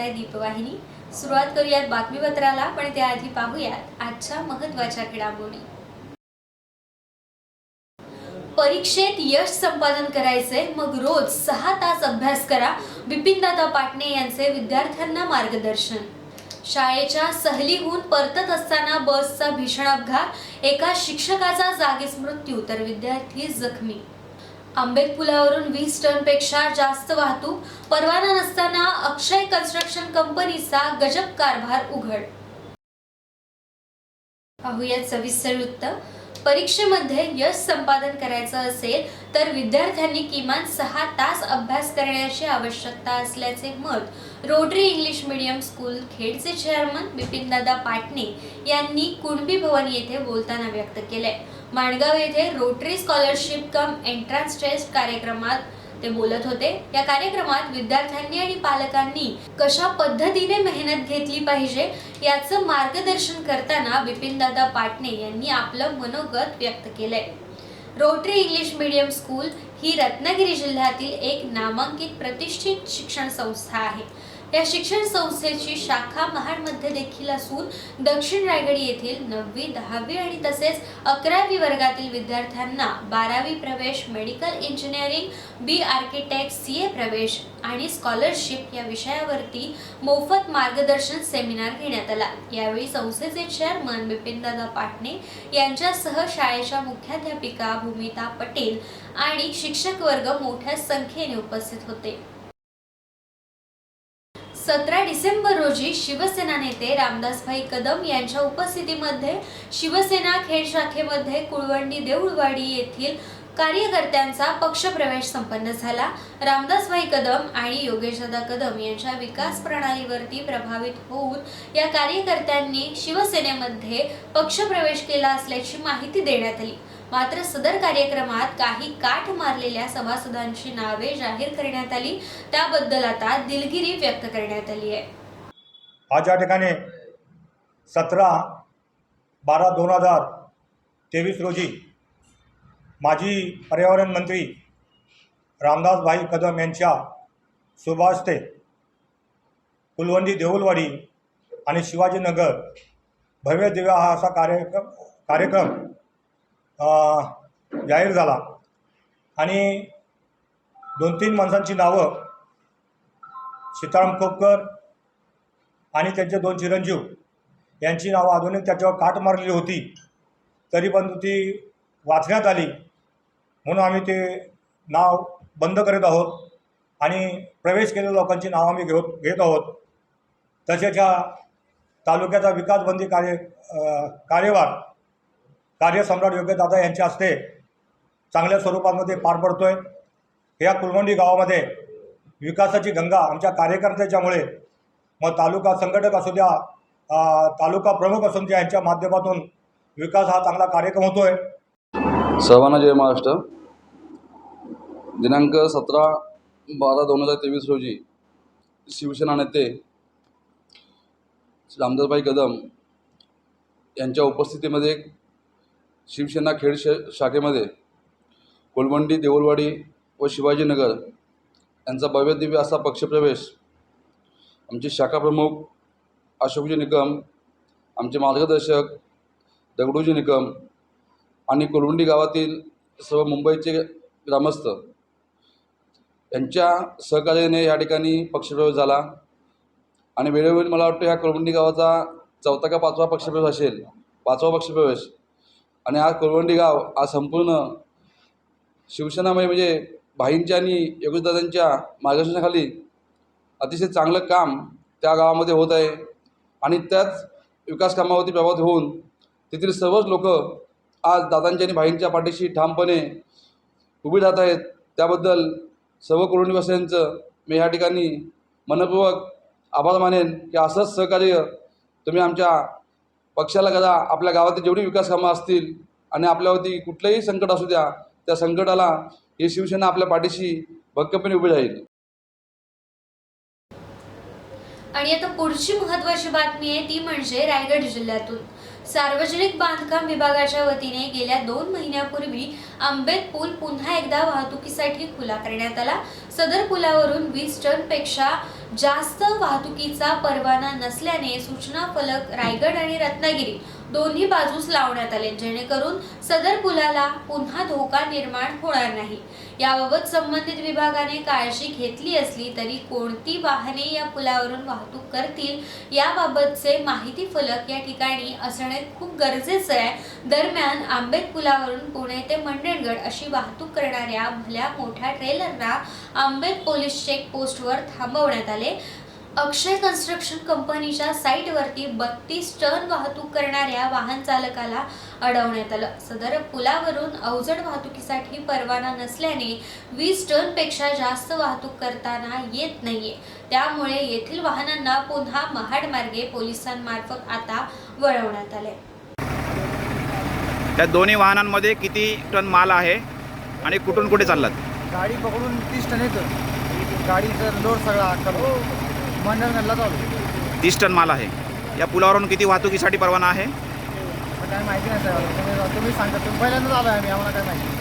पाहताय दीपवाहिनी. सुरुवात करूयात बातमीपत्राला पण त्याआधी पाहूयात आजच्या महत्त्वाच्या घडामोडी. परीक्षेत यश संपादन करायचे मग रोज सहा तास अभ्यास करा बिपिनदादा पाटणे यांचे विद्यार्थ्यांना मार्गदर्शन. शाळेच्या सहलीहून परतत असताना बसचा भीषण अपघात एका शिक्षकाचा जागीच मृत्यू तर विद्यार्थी जखमी. आंबेत पुलावरून वीस टनपेक्षा जास्त वाहतूक परवाना नसताना अक्षय कन्स्ट्रक्शन कंपनीचा गजब कारभार उघड. पाहूयात सविस्तर वृत्त. परीक्षेमध्ये यश संपादन करायचं असेल तर विद्यार्थ्यांनी किमान सहा तास अभ्यास करण्याची आवश्यकता असल्याचे मत रोटरी इंग्लिश मीडियम स्कूल खेडचे चेअरमन बिपिनदादा पाटणे यांनी कुणबी भवन येथे बोलताना व्यक्त केले माणगाव येथे Rotary scholarship cum entrance test कार्यक्रमात ते बोलत होते या कार्यक्रमात विद्यार्थ्यांनी आणि पालकांनी कशा पद्धतीने मेहनत घेतली पाहिजे याचं मार्गदर्शन करताना बिपिनदादा पाटणे यांनी आपलं मनोगत व्यक्त केलंय. रोटरी इंग्लिश मीडियम स्कूल ही रत्नागिरी जिल्ह्यातील एक नामांकित प्रतिष्ठित शिक्षण संस्था आहे. या शिक्षण संस्थेची शाखा महाडमध्ये देखील असून दक्षिण रायगड येथील नववी दहावी आणि तसेच अकरावी वर्गातील विद्यार्थ्यांना बारावी प्रवेश medical engineering B architect C A प्रवेश आणि स्कॉलरशिप या विषयावरती मोफत मार्गदर्शन सेमिनार घेण्यात आला. यावेळी संस्थेचे चेअरमन बिपिनदादा पाटणे यांच्यासह शाळेच्या मुख्याध्यापिका भूमिता पटेल आणि शिक्षक वर्ग मोठ्या संख्येने उपस्थित होते. सतरा डिसेंबर रोजी शिवसेना नेते रामदासभाई कदम यांच्या उपस्थितीमध्ये शिवसेना खेड शाखेमध्ये कुळवंडी देऊळवाडी येथील कार्यकर्त्यांचा पक्षप्रवेश संपन्न झाला. रामदासभाई कदम आणि योगेशदा कदम यांच्या विकास प्रणालीवरती प्रभावित होऊन या कार्यकर्त्यांनी शिवसेनेमध्ये पक्षप्रवेश केला असल्याची माहिती देण्यात आली. मात्र सदर कार्यक्रमात काही काठ मारलेल्या सभासदांची नावे जाहीर करण्यात आली. त्याबद्दल आता दिलगिरी व्यक्त करण्यात आली आहे. आज या ठिकाणी सतरा बारा दोन हजार तेवीस रोजी माजी पर्यावरण मंत्री रामदासभाई कदम यांच्या शुभास्ते कुलवंडी देऊलवाडी आणि शिवाजीनगर भव्य दिव्य हा असा कार्यक्रम कार्यक्रम जाहीर झाला. आणि दोन तीन माणसांची नावं सीताराम खोपकर आणि त्यांचे दोन चिरंजीव यांची नावं अजूनही त्याच्यावर काट मारलेली होती तरी पण ती वाचण्यात आली. म्हणून आम्ही ते नाव बंद करीत आहोत आणि प्रवेश केलेल्या लोकांची नावं आम्ही घेत घेत आहोत. तसेच ह्या तालुक्याचा विकासबंदी कार्य अ, कार्यभार कार्यसम्राट योग्यदादा यांच्या हस्ते चांगल्या स्वरूपामध्ये पार पडतो आहे या कुलमंडी गावामध्ये विकासाची गंगा आमच्या कार्यकर्त्याच्यामुळे मग तालुका संघटक असू द्या तालुका प्रमुख असून द्या यांच्या माध्यमातून विकास हा चांगला कार्यक्रम होतो आहे सर्वांना जय महाराष्ट्र. दिनांक सतरा बारा दोन हजार तेवीस रोजी शिवसेना नेते रामदासभाई कदम यांच्या उपस्थितीमध्ये शिवसेना खेड श शाखेमध्ये कोलमंडी देऊळवाडी व शिवाजीनगर यांचा भव्यदिव्य असा पक्षप्रवेश आमचे शाखाप्रमुख अशोकजी निकम आमचे मार्गदर्शक दगडूजी निकम आणि कोलवंडी गावातील सर्व मुंबईचे ग्रामस्थ यांच्या सहकार्याने या ठिकाणी पक्षप्रवेश झाला. आणि वेळोवेळी मला वाटतं ह्या कोलवंडी गावाचा चौथा का पाचवा पक्षप्रवेश असेल पाचवा पक्षप्रवेश आणि हा कोलवंडी गाव आज संपूर्ण शिवसेनामय म्हणजे भाईंच्या आणि योगेशदादांच्या मार्गदर्शनाखाली अतिशय चांगलं काम त्या गावामध्ये होत आहे. आणि त्याच विकास कामावरती प्रभावित होऊन तेथील सर्वच लोक आज दादांच्या आणि भाईंच्या पाठीशी ठामपणे उभी राहत आहेत. त्याबद्दल सर्व कोरोनीवासियांचं मी ह्या ठिकाणी मनपूर्वक आभार मानेन की असंच सहकार्य तुम्ही आमच्या पक्षाला कदा आपल्या गावातील जेवढी विकास कामं असतील आणि आपल्यावरती कुठलंही संकट असू द्या त्या संकटाला ही शिवसेना आपल्या पाठीशी भक्कमपणे उभी राहील. आणि आता पुढची महत्वाची बातमी आहे ती म्हणजे रायगड जिल्ह्यातून. सार्वजनिक बांधकाम विभागाच्या वतीने गेल्या दोन महिन्यापूर्वी आंबेत पूल पुन्हा एकदा वाहतुकीसाठी खुला करण्यात आला. सदर पुलावरून वीस टनपेक्षा जास्त वाहतुकीचा परवाना नसल्याने सूचना फलक रायगड आणि रत्नागिरी दोन्ही बाजूस लावण्यात आले जेणेकरून सदर पुलाला पुन्हा धोका निर्माण होणार नाही. याबाबत संबंधित विभागाने काळजी घेतली असली तरी कोणती वाहने या पुलावरून वाहतूक करतील याबाबतचे माहिती फलक या ठिकाणी असणे खूप गरजेचं आहे. दरम्यान आंबेत पुलावरून पुणे ते मंडणगड अशी वाहतूक करणाऱ्या भल्या मोठ्या ट्रेलरना आंबेत पोलीस चेक पोस्टवर थांबवण्यात आले. अक्षय कन्स्ट्रक्शन कंपनीच्या साईटवरती बत्तीस टन वाहतूक करणाऱ्या वाहन चालकाला अडवण्यात आलं. सदर पुलावरून अवजड वाहतुकीसाठी परवाना नसल्याने वीस टनपेक्षा जास्त वाहतूक करताना येत नाहीये. त्यामुळे येथील वाहनांना पुन्हा महाडमार्गे पोलिसांमार्फत आता वळवण्यात आले त्या दोन्ही वाहनांमध्ये किती टन माल आहे आणि कुठून कुठे चाललात? गाडी पकडून तीस टन येतं. गाडीचं लोड सगळा करून मंडणगडला चालू तीस टन माल आहे. या पुलावरून किती वाहतुकीसाठी परवाना आहे? काय माहिती नाही सर तुम्ही तुम्ही सांगता तुम्ही पहिल्यांदाच आलो आहे आम्ही आम्हाला काय माहिती.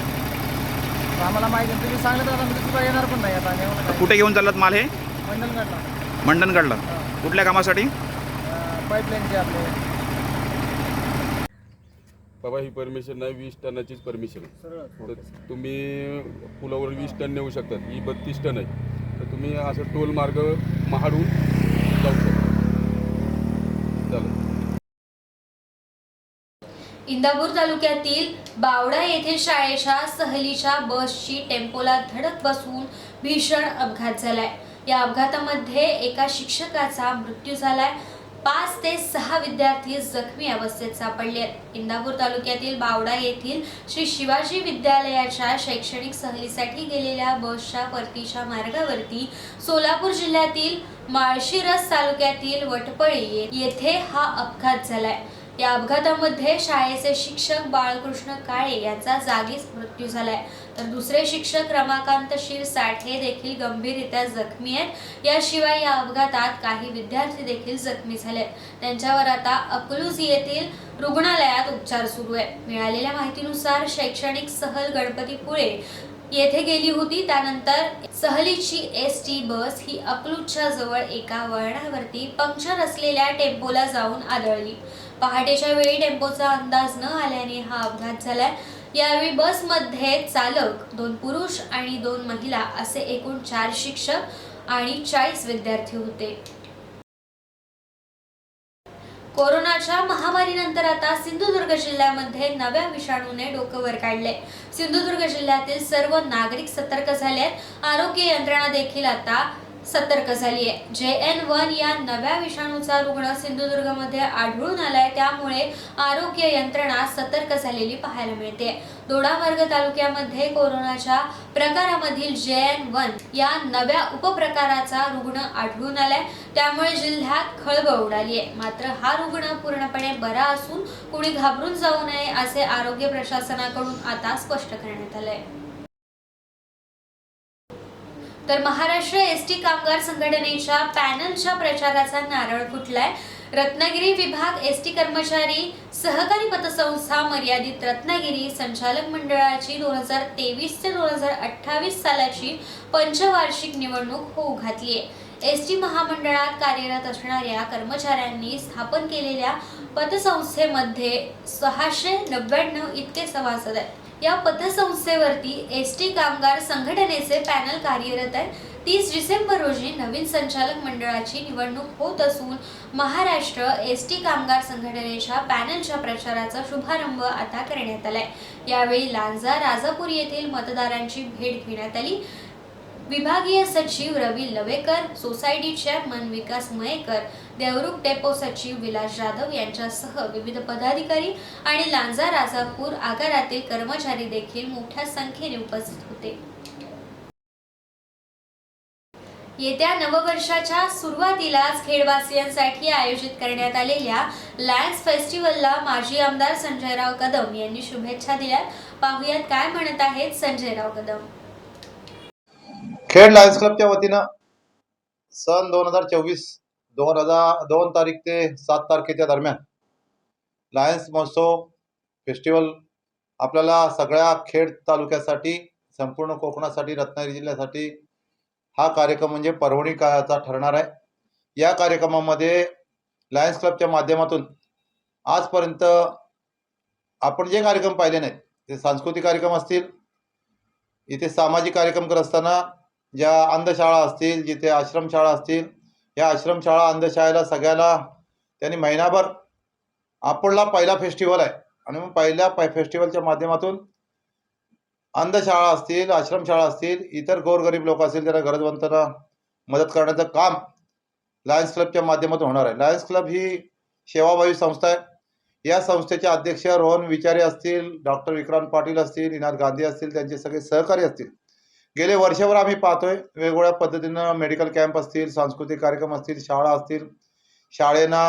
तर आम्हाला माहिती नाही. तुम्ही सांगलं तर आता आम्ही तिथं येणार पण नाही आता आम्ही कुठे घेऊन चाललात माल हे? मंडणगडला. मंडणगडला. कुठल्या कामासाठी? पाईपलाईनचे आपले. बाबा ही परमिशन नाही वीस टनाचीच परमिशन. आहे तर तुम्ही पुलावर वीस टन नेऊ शकतात. ही बत्तीस टन आहे. तर तुम्ही असं टोल मार्ग महाडून जाऊ इंदापूर तालुक्यातील बावडा येथे शाळेच्या सहलीच्या बसची टेम्पोला धडक बसून भीषण अपघात झालाय. या अपघातामध्ये एका शिक्षकाचा मृत्यू झालाय. पाच ते सहा विद्यार्थी जखमी अवस्थेत सापडले इंदापूर तालुक्यातील बावडा येथील श्री शिवाजी विद्यालयाच्या शैक्षणिक सहलीसाठी गेलेल्या बसच्या परतीच्या मार्गावरती सोलापूर जिल्ह्यातील माळशिरस तालुक्यातील वटपळी येथे हा अपघात झालाय. या अपघातामध्ये शाळेचे शिक्षक बाळकृष्ण काळे यांचा जागीच मृत्यू झालाय. तर दुसरे शिक्षक रमाकांत शिरसाट हे देखील गंभीररित्या जखमी आहेत. याशिवाय या अपघातात काही विद्यार्थी देखील जखमी झाले आहेत. त्यांच्यावर आता अकलूज येथील रुग्णालयात उपचार सुरू आहे मिळालेल्या माहितीनुसार शैक्षणिक सहल गणपतीपुळे येथे गेली होती. त्यानंतर सहलीची एस टी बस ही अकलूजच्या जवळ एका वळणावरती पंक्चर असलेल्या टेम्पोला जाऊन आदळली. पहाटेच्या वेळी टेम्पोचा अंदाज न आल्याने हा अपघात झालाय. यावेळी बसमध्ये चालक दोन पुरुष आणि दोन महिला असे एकूण चार शिक्षक आणि चाळीस विद्यार्थी होते. कोरोनाच्या महामारीनंतर आता सिंधुदुर्ग जिल्ह्यामध्ये नव्या विषाणूने डोकं वर काढले. सिंधुदुर्ग जिल्ह्यातील सर्व नागरिक सतर्क झाले आहेत आरोग्य यंत्रणा देखील आता सतर्क झाली आहे जे एन वन या नव्या विषाणूचा रुग्ण सिंधुदुर्गमध्ये आढळून आलाय त्यामुळे आरोग्य यंत्रणा सतर्क झालेली पाहायला मिळते. दोडामार्ग तालुक्यामध्ये कोरोनाच्या प्रकारामधील जे एन वन या नव्या उपप्रकाराचा रुग्ण आढळून आलाय. त्यामुळे जिल्ह्यात खळबळ उडाली आहे मात्र हा रुग्ण पूर्णपणे बरा असून कुणी घाबरून जाऊ नये असे आरोग्य प्रशासनाकडून आता स्पष्ट करण्यात आलंय. तर महाराष्ट्र एस टी कामगार संघटनेच्या पॅनलच्या प्रचाराचा नारळ फुटलाय. रत्नागिरी विभाग एस टी कर्मचारी सहकारी पतसंस्था मर्यादित रत्नागिरी संचालक मंडळाची दोन हजार तेवीस ते दोन हजार अठ्ठावीस सालाची पंचवार्षिक निवडणूक होऊ घातली आहे. एस टी महामंडळात कार्यरत असणाऱ्या कर्मचाऱ्यांनी स्थापन केलेल्या पतसंस्थेमध्ये सहाशे नव्याण्णव इतके सभासद आहेत. या पतसंस्थेवरती एस टी कामगार संघटनेचे पॅनल कार्यरत आहे तीस डिसेंबर रोजी नवीन संचालक मंडळाची निवडणूक होत असून महाराष्ट्र एस टी कामगार संघटनेच्या पॅनलच्या प्रचाराचा शुभारंभ आता करण्यात आलाय. यावेळी लांजा राजापूर येथील मतदारांची भेट घेण्यात आली. विभागीय सचिव Ravi Lavekar society chairman Vikas Mayekar Devrukh depot सचिव विलास जाधव यांच्यासह विविध पदाधिकारी आणि लांजा राजापूर आगारातील कर्मचारी देखील मोठ्या संख्येने उपस्थित होते. येत्या नववर्षाच्या सुरुवातीलाच खेडवासियांसाठी आयोजित करण्यात आलेल्या लायन्स फेस्टिवलला माजी आमदार संजयराव कदम यांनी शुभेच्छा दिल्या पाहुयात काय म्हणत आहेत संजयराव कदम. खेड लायन्स क्लबच्या वतीनं सन दोन हजार चोवीस दोन हजार दोन तारीख ते सात तारखेच्या दरम्यान लायन्स महोत्सव फेस्टिवल आपल्याला सगळ्या खेड तालुक्यासाठी संपूर्ण कोकणासाठी रत्नागिरी जिल्ह्यासाठी हा कार्यक्रम म्हणजे परवणी काळाचा ठरणार आहे. या कार्यक्रमामध्ये लायन्स क्लबच्या माध्यमातून आजपर्यंत आपण जे कार्यक्रम पाहिले नाहीत ते सांस्कृतिक कार्यक्रम असतील इथे सामाजिक कार्यक्रम करत असताना ज्या अंधशाळा असतील जिथे आश्रमशाळा असतील या आश्रमशाळा अंधशाळेला सगळ्याला त्यांनी महिनाभर आपणला पहिला फेस्टिवल आहे. आणि मग पहिल्या पै फेस्टिवलच्या माध्यमातून अंधशाळा असतील आश्रमशाळा असतील इतर गोरगरीब लोक असतील त्यांना गरजवंतांना मदत करण्याचं काम लायन्स क्लबच्या माध्यमातून होणार आहे. लायन्स क्लब ही सेवाभावी संस्था आहे. या संस्थेचे अध्यक्ष रोहन विचारे असतील डॉक्टर विक्रांत पाटील असतील इनाद गांधी असतील त्यांचे सगळे सहकारी असतील. गेले वर्षभर आम्ही पाहतोय वेगवेगळ्या पद्धतीनं मेडिकल कॅम्प असतील सांस्कृतिक कार्यक्रम असतील शाळा असतील शाळेना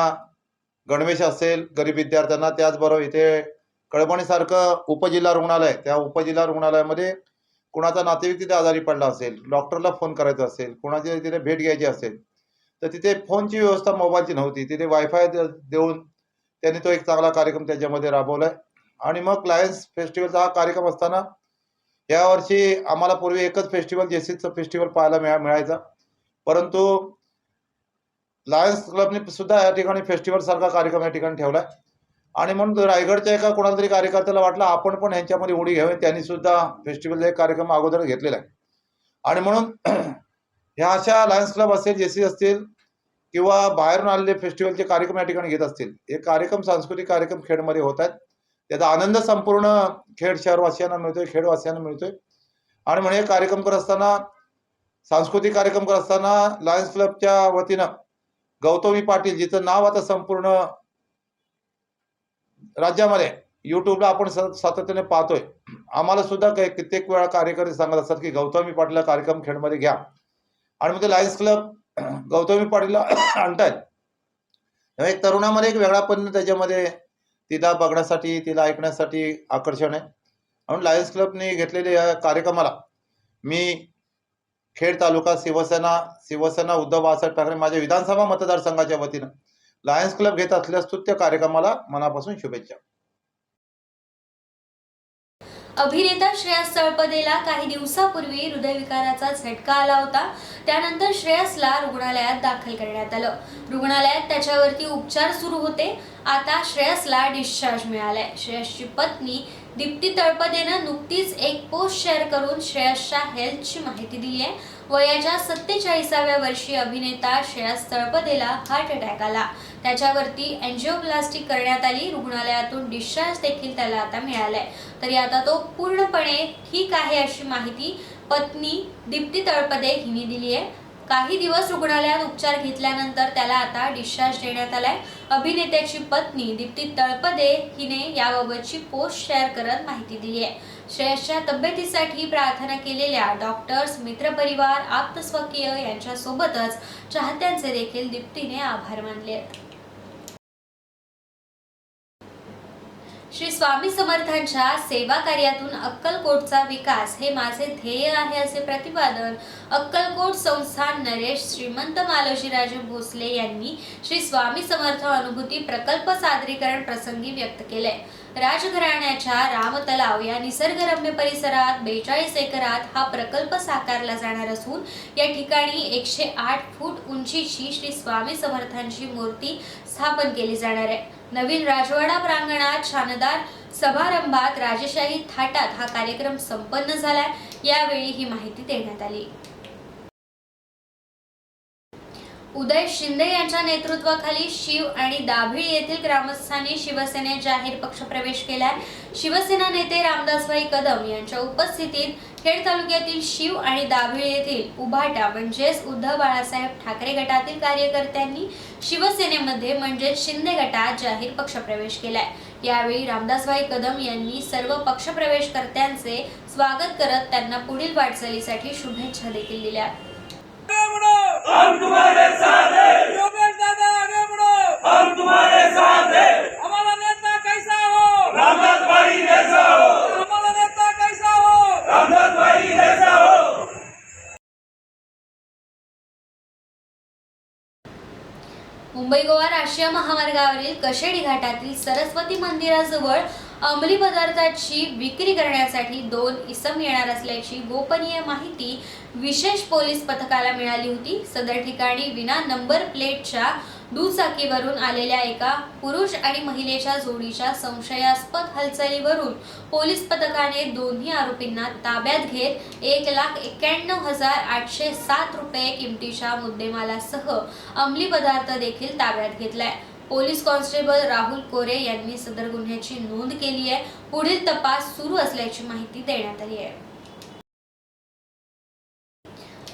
गणवेश असेल गरीब विद्यार्थ्यांना त्याचबरोबर इथे कळबणीसारखं उपजिल्हा रुग्णालय त्या उपजिल्हा रुग्णालयामध्ये कुणाचा नातेवाईक तिथे आजारी पडला असेल डॉक्टरला फोन करायचा असेल कुणाची तिथे भेट घ्यायची असेल तर तिथे फोनची व्यवस्था मोबाईलची नव्हती. तिथे वायफाय देऊन त्यांनी तो एक चांगला कार्यक्रम त्याच्यामध्ये राबवला आहे आणि मग लायन्स फेस्टिवलचा हा कार्यक्रम असताना यावर्षी आम्हाला पूर्वी एकच फेस्टिवल जेसीचं फेस्टिवल पाहायला मिळा मिळायचा. परंतु लायन्स क्लबने सुद्धा या ठिकाणी फेस्टिवल सारखा कार्यक्रम या ठिकाणी ठेवला आहे आणि म्हणून रायगडच्या एका कोणाला तरी कार्यकर्त्याला वाटलं आपण पण ह्यांच्यामध्ये उडी घ्यावी त्यांनी सुद्धा फेस्टिवलचा एक कार्यक्रम अगोदर घेतलेला आहे. आणि म्हणून ह्या अशा लायन्स क्लब असेल जेसी असतील किंवा बाहेरून आलेले फेस्टिवलचे कार्यक्रम या ठिकाणी घेत असतील हे कार्यक्रम सांस्कृतिक कार्यक्रम खेडमध्ये होत आहेत. त्याचा आनंद संपूर्ण खेड शहरवासियांना मिळतोय खेडवासियांना मिळतोय. आणि म्हणजे हे कार्यक्रम करत असताना सांस्कृतिक कार्यक्रम करत असताना लायन्स क्लबच्या वतीनं गौतमी पाटील जिचं नाव आता संपूर्ण राज्यामध्ये युट्यूबला आपण सातत्याने पाहतोय. आम्हाला सुद्धा काही कित्येक वेळा कार्यकर्ते सांगत असतात की गौतमी पाटील कार्यक्रम खेडमध्ये घ्या. आणि मग ते लायन्स क्लब गौतमी पाटीलला आणतायत. एक तरुणामध्ये एक वेगळा पण त्याच्यामध्ये तिला बघण्यासाठी तिला ऐकण्यासाठी आकर्षण आहे. म्हणून लायन्स क्लबने घेतलेल्या या कार्यक्रमाला मी खेड तालुका शिवसेना शिवसेना उद्धव बाळासाहेब ठाकरे माझ्या विधानसभा मतदारसंघाच्या वतीनं लायन्स क्लब घेत असल्यास त्या कार्यक्रमाला मनापासून शुभेच्छा. अभिनेता श्रेयस तळपदेला काही दिवसापूर्वी हृदयविकाराचा झटका आला होता. त्यानंतर श्रेयसला रुग्णालयात दाखल करण्यात आलं. रुग्णालयात त्याच्यावरती उपचार सुरू होते. आता श्रेयसला डिस्चार्ज मिळालाय. श्रेयसची पत्नी दीप्ती तळपदेनं नुकतीच एक पोस्ट शेअर करून श्रेयसच्या हेल्थची माहिती दिली आहे वयाच्या सत्तेचाळीसाव्या वर्षी अभिनेता श्रेयस तळपदेला हार्ट अटॅक आला. त्याच्यावरती अँजिओप्लास्टिक करण्यात आली. रुग्णालयातून डिस्चार्ज देखील त्याला आता मिळालाय. तरी आता तो पूर्णपणे ठीक आहे अशी माहिती पत्नी दीप्ती तळपदे हिने दिली आहे. काही दिवस रुग्णालयात उपचार घेतल्यानंतर त्याला आता डिस्चार्ज देण्यात आलाय. अभिनेत्याची पत्नी दीप्ती तळपदे हिने याबाबतची पोस्ट शेअर करत माहिती दिली आहे. श्रेयसच्या तब्येतीसाठी प्रार्थना केलेल्या डॉक्टर्स मित्रपरिवार आप्तस्वकीय यांच्यासोबतच चाहत्यांचे देखील दीप्तीने आभार मानले. आहेत श्री स्वामी समर्थांच्या सेवा कार्यातून अक्कलकोटचा विकास हे माझे ध्येय आहे असे प्रतिपादन अक्कलकोट संस्थान नरेश श्रीमंत मालोजीराजे भोसले यांनी श्री स्वामी समर्थ अनुभूती प्रकल्प सादरीकरण प्रसंगी व्यक्त केले. राजघराण्याच्या राम तलाव या निसर्गरम्य परिसरात बेचाळीस एकरात हा प्रकल्प साकारला जाणार असून या ठिकाणी एकशे आठ फूट उंचीची श्री स्वामी समर्थांची मूर्ती स्थापन केली जाणार आहे. नवीन राजवाडा प्रांगणात शानदार समारंभात राजेशाही थाटात हा कार्यक्रम संपन्न झालाय. यावेळी ही माहिती देण्यात आली. उदय शिंदे यांच्या नेतृत्वाखाली शिव आणि दाभिळ येथील ग्रामस्थांनी शिवसेनेत जाहीर पक्षप्रवेश केलाय. शिवसेना नेते रामदासभाई कदम यांच्या उपस्थितीत खेड तालुक्यातील शिव आणि दाभिळ येथील उभाटा म्हणजेच उद्धव बाळासाहेब ठाकरे गटातील कार्यकर्त्यांनी शिवसेनेमध्ये म्हणजेच शिंदे गटात जाहीर पक्षप्रवेश केलाय. यावेळी रामदासभाई कदम यांनी सर्व पक्षप्रवेशकर्त्यांचे स्वागत करत त्यांना पुढील वाटचालीसाठी शुभेच्छा देखील दिल्या. हम तुम्हारे साथ हैं। योगेश दादा आगे बढ़ो हम तुम्हारे साथ हैं। हमारा नेता कैसा हो? रामदास भाई जैसा हो। हमारा नेता कैसा हो? रामदास भाई जैसा हो। राष्ट्रीय महामार्गावरील कशेडी घाटातील सरस्वती मंदिराजवळ अंमली पदार्थाची विक्री करण्यासाठी दोन इसम येणार असल्याची गोपनीय माहिती विशेष पोलीस पथकाला मिळाली होती. सदर ठिकाणी विना नंबर प्लेटच्या दुचाकीवरून आलेल्या एका पुरुष आणि महिलेच्या जोडीच्या संशयास्पद हालचालीवरून पोलीस पथकाने दोन्ही आरोपींना ताब्यात घेत एक लाख एक्क्याण्णव हजार आठशे सात रुपये किमतीच्या मुद्देमालासह अंमली पदार्थ देखील ताब्यात घेतलाय. पोलीस कॉन्स्टेबल राहुल कोरे यांनी सदर गुन्ह्याची नोंद केली आहे. पुढील तपास सुरू असल्याची माहिती देण्यात आली आहे.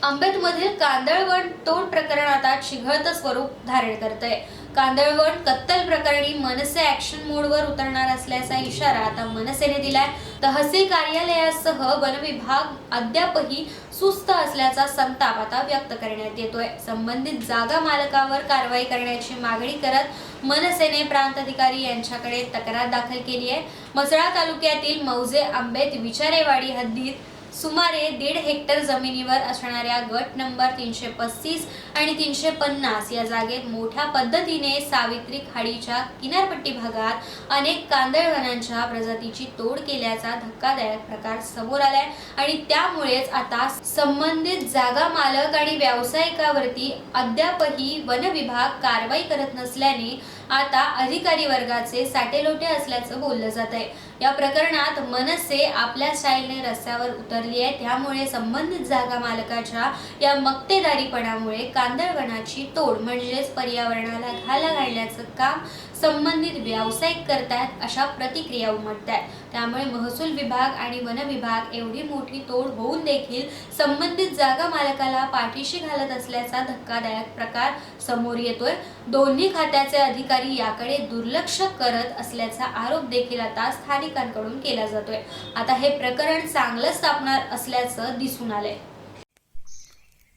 आंबेतमधील कांदळवण तोड प्रकरण आता चिघळतं स्वरूप धारण करतंय. कांदळवण कत्तल प्रकरणी मनसे ऍक्शन मोडवर उतरणार असल्याचा इशारा आता मनसेने दिलाय. तहसील कार्यालयासह वनविभाग अद्यापही सुस्त असल्याचा संताप आता व्यक्त करण्यात येतोय. संबंधित जागा मालकावर कारवाई करण्याची मागणी करत मनसेने प्रांताधिकारी यांच्याकडे तक्रार दाखल केली आहे मसळा तालुक्यातील मौजे आंबेत विचारेवाडी हद्दीत सुमारे दीड हेक्टर जमिनीवर असणाऱ्या गट नंबर तीनशे पस्तीस आणि तीनशे पन्नास या जागेत मोठ्या पद्धतीने सावित्री खाडीच्या किनारपट्टी भागात अनेक कांदळवनांच्या प्रजातीची तोड केल्याचा धक्कादायक प्रकार समोर आलाय. आणि त्यामुळेच आता संबंधित जागा मालक आणि व्यावसायिकावरती अद्यापही वन विभाग कारवाई करत नसल्याने आता अधिकारी वर्गाचे साटेलोटे असल्याचं बोललं जात आहे. या प्रकरणात मनसे आपल्या स्टाईलने रस्त्यावर उतरली आहे. त्यामुळे संबंधित जागा मालकाच्या या मक्तेदारीपणामुळे कांदळवनाची तोड म्हणजेच पर्यावरणाला घाला घालण्याचं काम संबंधित व्यावसायिक करतायत अशा प्रतिक्रिया उमटत आहेत त्यामुळे महसूल विभाग आणि वन विभाग एवढी मोठी तोड होऊन देखील संबंधित जागा मालकाला पाठीशी घालत असल्याचा धक्कादायक प्रकार समोर येतोय. दोन्ही खात्याचे अधिकारी याकडे दुर्लक्ष करत असल्याचा आरोप देखील आता स्थानिकांकडून केला जातोय. आता हे प्रकरण चांगलंच तापणार असल्याचं दिसून आलंय.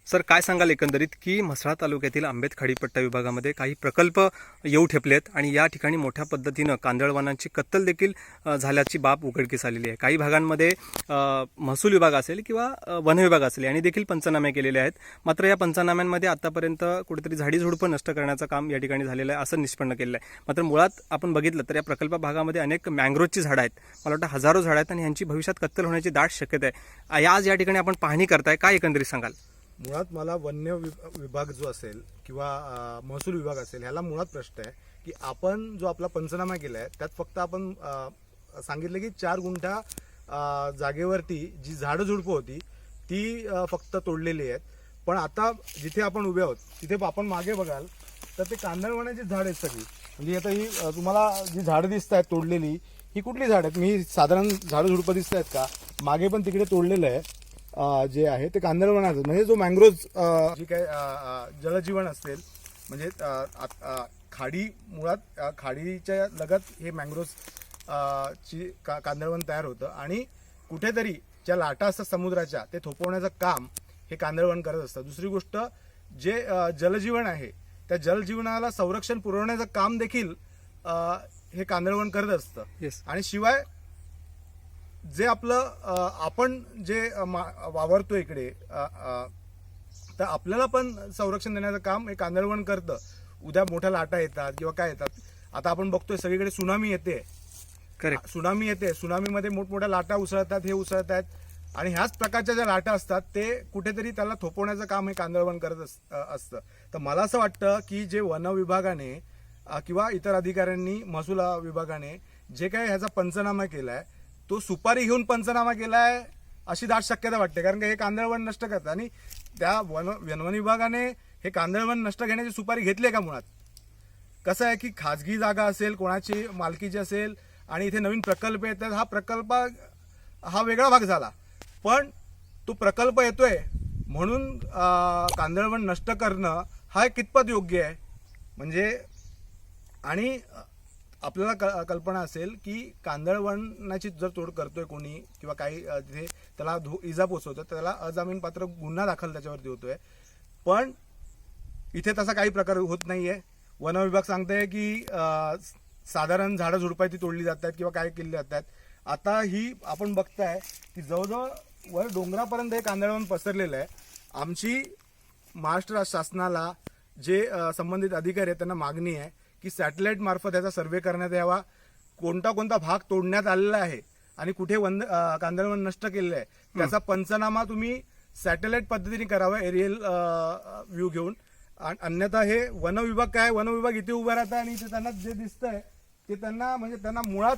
सर काय सांगाल एकंदरीत की म्हसळा तालुक्यातील आंबेत खाडीपट्टा विभागामध्ये काही प्रकल्प येऊ ठेपलेत आणि या ठिकाणी मोठ्या पद्धतीनं कांदळवानांची कत्तल देखील झाल्याची बाब उघडकीस आलेली आहे. काही भागांमध्ये महसूल विभाग असेल किंवा वन विभाग असेल यांनी देखील पंचनामे केलेले आहेत. मात्र या पंचनाम्यांमध्ये आतापर्यंत कुठेतरी झाडी झुडपं नष्ट करण्याचं काम या ठिकाणी झालेलं आहे असं निष्पन्न केलेलं आहे. मात्र मुळात आपण बघितलं तर या प्रकल्प भागामध्ये अनेक मँग्रोवची झाडं आहेत. मला वाटतं हजारो झाडं आहेत आणि यांची भविष्यात कत्तल होण्याची दाट शक्यता आहे. आज या ठिकाणी आपण पाहणी करताय. काय एकंदरीत सांगाल? मुळात मला वन्य विभाग जो असेल किंवा महसूल विभाग असेल ह्याला मुळात प्रश्न आहे की आपण जो आपला पंचनामा केला आहे त्यात फक्त आपण सांगितलं की चार गुंठा जागेवरती जी झाडं झुडपं होती ती फक्त तोडलेली आहेत. पण आता जिथे आपण उभे आहोत तिथे आपण मागे बघाल तर ते कांदळवण्याची झाड आहेत सगळी. म्हणजे आता ही तुम्हाला जी झाडं दिसत आहेत तोडलेली ही कुठली झाड आहेत? मी साधारण झाडं झुडपं दिसत आहेत का? मागे पण तिकडे तोडलेलं आहे. जे आहे ते कांदळवनाचं म्हणजे जो मँग्रोज जी काय जलजीवन असेल म्हणजे खाडी मुळात खाडीच्या लगत हे मँग्रोज अ, ची का कांदळवन तयार होतं. आणि कुठेतरी ज्या लाटा असतात समुद्राच्या ते थोपवण्याचं काम हे कांदळवन करत असतं. दुसरी गोष्ट जे जलजीवन आहे त्या जलजीवनाला संरक्षण पुरवण्याचं काम देखील हे कांदळवन करत असतं. येस आणि शिवाय जे आपलं आपण जे वावरतो इकडे तर आपल्याला पण संरक्षण देण्याचं काम हे कांदळवण करतं. उद्या मोठ्या लाटा येतात किंवा काय येतात. आता आपण बघतोय सगळीकडे सुनामी येते. करेक्ट सुनामी येते. सुनामीमध्ये मोठमोठ्या लाटा उसळतात हे उसळत आहेत. आणि ह्याच प्रकारच्या ज्या लाटा असतात ते कुठेतरी त्याला थोपवण्याचं काम हे कांदळवण करत असतं. तर मला असं वाटतं की जे वन विभागाने किंवा इतर अधिकाऱ्यांनी महसूल विभागाने जे काही ह्याचा पंचनामा केलाय तो सुपारी घेऊन पंचनामा केलाय अशी दाट शक्यता वाटते कारण का हे कांदळवण नष्ट करतात. आणि त्या वन वनवन विभागाने हे कांदळवण नष्ट घेण्याची सुपारी घेतली आहे का मुळात? कसं आहे की खाजगी जागा असेल कोणाची मालकीची असेल आणि इथे नवीन प्रकल्प येतात हा प्रकल्प हा वेगळा भाग झाला. पण तो प्रकल्प येतोय म्हणून कांदळवण कांदळवन नष्ट करणं हा कितपत योग्य आहे? म्हणजे आणि आपल्याला क कल्पना असेल की कांदळवनाची जर तोड करतोय कोणी किंवा काही तिथे त्याला धो इजा पोचवतं तर त्याला अजामीनपात्र गुन्हा दाखल त्याच्यावरती होतोय. पण इथे तसा काही प्रकार होत नाहीये. वन विभाग सांगताय की साधारण झाडं झुडपाय ती तोडली जातात किंवा काय केली जातात. आता ही आपण बघताय की जवळजवळ वर डोंगरापर्यंत हे कांदळवन पसरलेलं आहे. आमची महाराष्ट्र शासनाला जे संबंधित अधिकारी आहेत त्यांना मागणी आहे की सॅटेलाईट मार्फत याचा सर्व्हे करण्यात यावा. कोणता कोणता भाग तोडण्यात आलेला आहे आणि कुठे वंद कांदळवन नष्ट केलेलं आहे त्याचा पंचनामा तुम्ही सॅटेलाईट पद्धतीने करावा एरियल व्ह्यू घेऊन. आणि अन्यथा हे वन विभाग काय वन विभाग इथे उभा राहतं आणि इथे त्यांना जे दिसतंय ते त्यांना म्हणजे त्यांना मुळात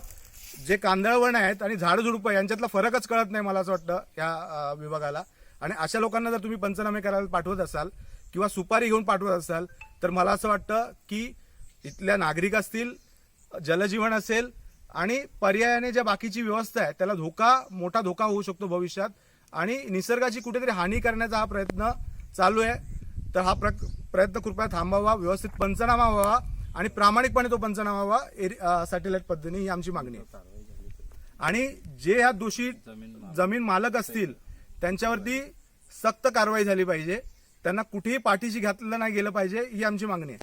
जे कांदळवण आहेत आणि झाडझुडपं यांच्यातला फरकच कळत नाही मला असं वाटतं या विभागाला. आणि अशा लोकांना जर तुम्ही पंचनामे करायला पाठवत असाल किंवा सुपारी घेऊन पाठवत असाल तर मला असं वाटतं की इथल्या नागरिक असतील जलजीवन असेल आणि पर्यायाने ज्या बाकीची व्यवस्था आहे त्याला धोका मोठा धोका होऊ शकतो भविष्यात. आणि निसर्गाची कुठेतरी हानी करण्याचा हा प्रयत्न चालू आहे. तर हा प्र प्रयत्न कृपया थांबावा व्यवस्थित पंचनामा व्हावा आणि प्रामाणिकपणे तो पंचनामा व्हावा एरि सॅटेलाईट पद्धतीने ही आमची मागणी आहे. आणि जे ह्या दोषी जमीन मालक असतील त्यांच्यावरती सक्त कारवाई झाली पाहिजे. त्यांना कुठेही पाठीशी घातलं नाही गेलं पाहिजे ही आमची मागणी आहे.